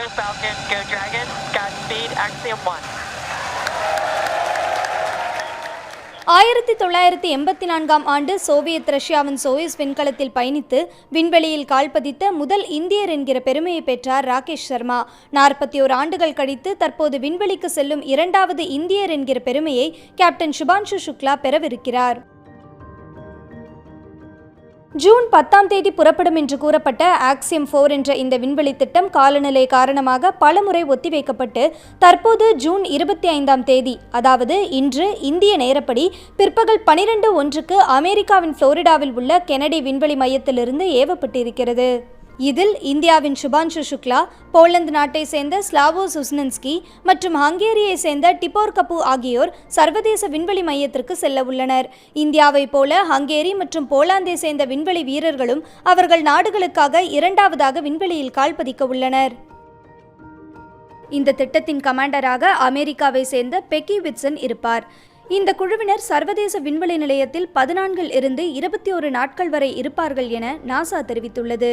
Go Falcon, go Dragon, Godspeed, Axiom 1. ஆயிரத்தி தொள்ளாயிரத்தி எண்பத்தி நான்காம் ஆண்டு சோவியத் ரஷ்யாவின் சோயஸ் விண்கலத்தில் பயணித்து விண்வெளியில் கால்பதித்த முதல் இந்தியர் என்கிற பெருமையை பெற்றார் ராகேஷ் சர்மா. நாற்பத்தி ஓரு ஆண்டுகள் கழித்து தற்போது விண்வெளிக்கு செல்லும் இரண்டாவது இந்தியர் என்கிற பெருமையை கேப்டன் சுபான்ஷு சுக்லா பெறவிருக்கிறார். ஜூன் பத்தாம் தேதி புறப்படும் என்று கூறப்பட்ட ஆக்சியம் ஃபோர் என்ற இந்த விண்வெளி திட்டம் காலநிலை காரணமாக பலமுறை ஒத்திவைக்கப்பட்டு தற்போது ஜூன் இருபத்தி ஐந்தாம் தேதி அதாவது இன்று இந்திய நேரப்படி பிற்பகல் பனிரெண்டு ஒன்றுக்கு அமெரிக்காவின் புளோரிடாவில் உள்ள கெனடி விண்வெளி மையத்திலிருந்து ஏவப்பட்டிருக்கிறது. இதில் இந்தியாவின் சுபான்ஷு சுக்லா போலந்து நாட்டை சேர்ந்த ஸ்லாவோ சுஸ்னன்ஸ்கி மற்றும் ஹங்கேரியை சேர்ந்த டிபோர் கபு ஆகியோர் சர்வதேச விண்வெளி மையத்திற்கு செல்ல உள்ளனர். இந்தியாவைப் போல ஹங்கேரி மற்றும் போலாந்தை சேர்ந்த விண்வெளி வீரர்களும் அவர்கள் நாடுகளுக்காக இரண்டாவதாக விண்வெளியில் கால்பதிக்க உள்ளனர். இந்த திட்டத்தின் கமாண்டராக அமெரிக்காவை சேர்ந்த பெக்கி விட்சன் இருப்பார். இந்த குழுவினர் சர்வதேச விண்வெளி நிலையத்தில் பதினான்கில் இருந்து இருபத்தி ஒரு நாட்கள் வரை இருப்பார்கள் என நாசா தெரிவித்துள்ளது.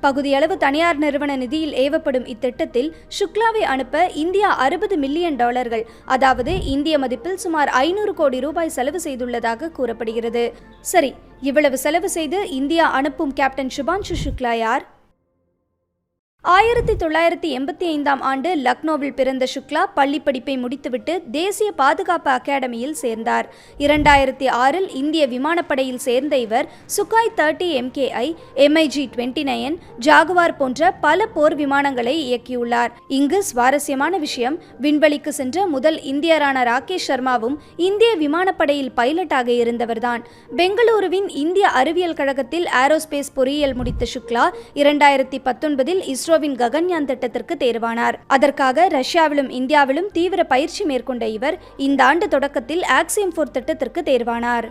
பகுதியளவு தனியார் நிறுவன நிதியில் ஏவப்படும் இத்திட்டத்தில் சுக்லாவை அனுப்ப இந்தியா அறுபது மில்லியன் டாலர்கள் அதாவது இந்திய மதிப்பில் சுமார் ஐநூறு கோடி ரூபாய் செலவு செய்துள்ளதாக கூறப்படுகிறது. சரி இவ்வளவு செலவு செய்து இந்தியா அனுப்பும் கேப்டன் சுபான்ஷு சுக்லா யார்? ஆயிரத்தி தொள்ளாயிரத்தி எண்பத்தி ஐந்தாம் ஆண்டு லக்னோவில் பிறந்த சுக்லா பள்ளி படிப்பை முடித்துவிட்டு தேசிய பாதுகாப்பு அகாடமியில் சேர்ந்தார். இரண்டாயிரத்தி ஆறில் இந்திய விமானப்படையில் சேர்ந்த இவர் Sukhoi thirty MKI MiG twenty nine Jaguar போன்ற பல போர் விமானங்களை இயக்கியுள்ளார். இங்கு சுவாரஸ்யமான விஷயம் விண்வெளிக்கு சென்ற முதல் இந்தியரான ராகேஷ் சர்மாவும் இந்திய விமானப்படையில் பைலட்டாக இருந்தவர்தான். பெங்களூருவின் இந்திய அறிவியல் கழகத்தில் ஏரோஸ்பேஸ் பொறியியல் முடித்த சுக்லா இரண்டாயிரத்தி பத்தொன்பதில் இஸ்ரோவின் ககன்யான் திட்டத்திற்கு தேர்வானார். அதற்காக ரஷ்யாவிலும் இந்தியாவிலும் தீவிர பயிற்சி மேற்கொண்ட இவர் இந்த ஆண்டு தொடக்கத்தில் ஆக்சியம் ஃபோர் திட்டத்திற்கு தேர்வானார்.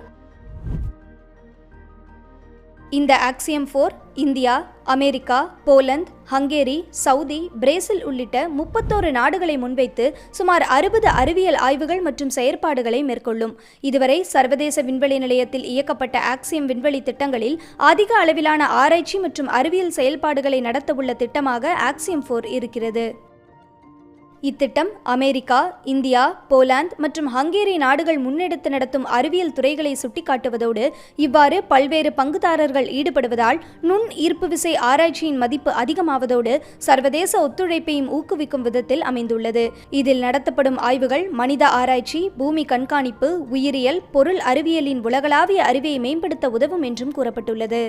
இந்த Axiom four India America Poland Hungary Saudi Brazil உள்ளிட்ட முப்பத்தோரு நாடுகளை முன்வைத்து சுமார் அறுபது அறிவியல் ஆய்வுகள் மற்றும் செயற்பாடுகளை மேற்கொள்ளும். இதுவரை சர்வதேச விண்வெளி நிலையத்தில் இயக்கப்பட்ட ஆக்சியம் விண்வெளி திட்டங்களில் அதிக அளவிலான ஆராய்ச்சி மற்றும் அறிவியல் செயல்பாடுகளை நடத்தவுள்ள திட்டமாக ஆக்சியம் ஃபோர் இருக்கிறது. இத்திட்டம் அமெரிக்கா இந்தியா போலாந்து மற்றும் ஹங்கேரி நாடுகள் முன்னெடுத்து நடத்தும் அறிவியல் துறைகளை சுட்டிக்காட்டுவதோடு இவ்வாறு பல்வேறு பங்குதாரர்கள் ஈடுபடுவதால் நுண் ஈர்ப்பு விசை ஆராய்ச்சியின் மதிப்பு அதிகமாவதோடு சர்வதேச ஒத்துழைப்பையும் ஊக்குவிக்கும் விதத்தில் அமைந்துள்ளது. இதில் நடத்தப்படும் ஆய்வுகள் மனித ஆராய்ச்சி பூமி கண்காணிப்பு உயிரியல் பொருள் அறிவியலின் உலகளாவிய அறிவை மேம்படுத்த உதவும் என்றும் கூறப்பட்டுள்ளது.